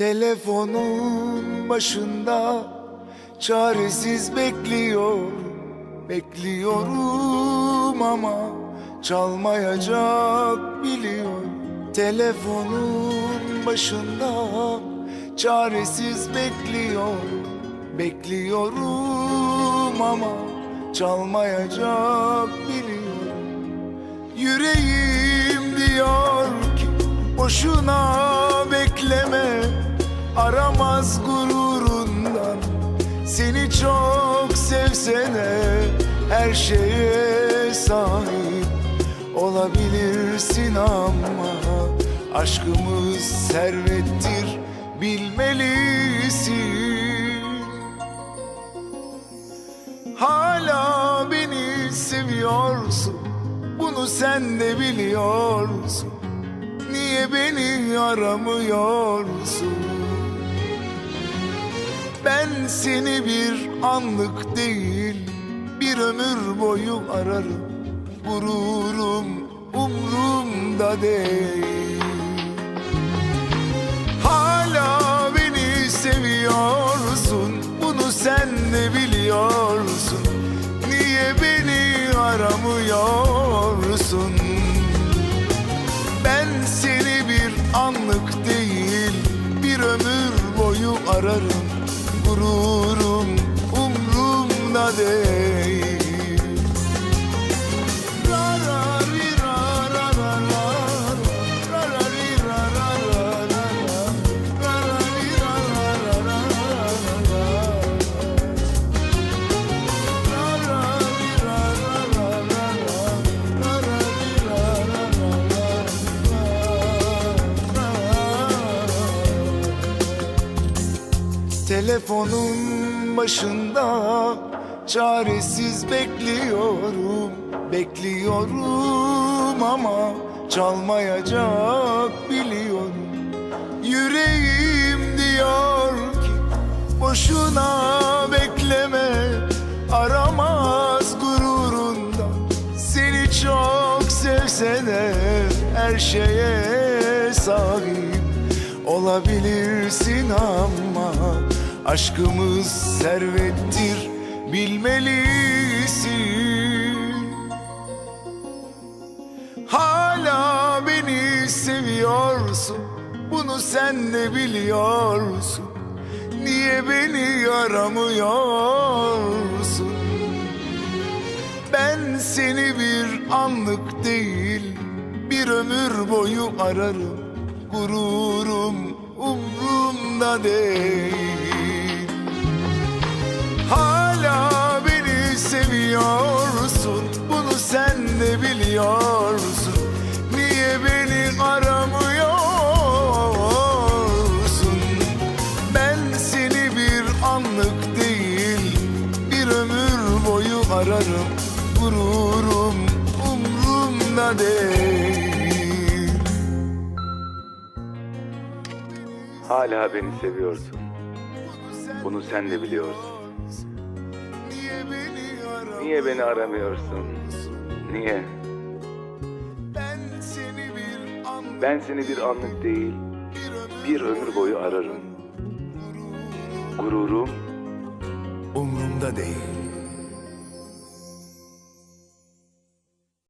Telefonun başında çaresiz bekliyor. Bekliyorum ama çalmayacak biliyor. Telefonun başında çaresiz bekliyor. Bekliyorum ama çalmayacak biliyor. Yüreğim diyor ki boşuna Her şeye sahip olabilirsin ama Aşkımız servettir bilmelisin. Hala beni seviyorsun Bunu sen de biliyorsun. Niye beni aramıyorsun? Ben seni bir anlık değil Bir ömür boyu ararım Gururum umrumda değil. Hala beni seviyorsun Bunu sen de biliyorsun. Niye beni aramıyorsun? Ben seni bir anlık değil Bir ömür boyu ararım Gururum umrumda değil Telefonun başında çaresiz bekliyorum Bekliyorum ama çalmayacak biliyorum. Yüreğim diyor ki boşuna bekleme Aramaz gururundan seni çok sevsene Her şeye sahip olabilirsin ama Aşkımız servettir bilmelisin. Hala beni seviyorsun Bunu sen de biliyorsun. Niye beni aramıyorsun Ben seni bir anlık değil Bir ömür boyu ararım. Gururum umrumda değil sen de biliyorsun Niye beni aramıyorsun Ben seni bir anlık değil Bir ömür boyu ararım Gururum umrumda değil Hala beni seviyorsun. Bunu sen de biliyorsun. Niye beni aramıyorsun? Niye beni aramıyorsun? Niye? Ben seni bir anlık Ben seni bir anlık değil, bir ömür boyu ararım. Gururum umrumda değil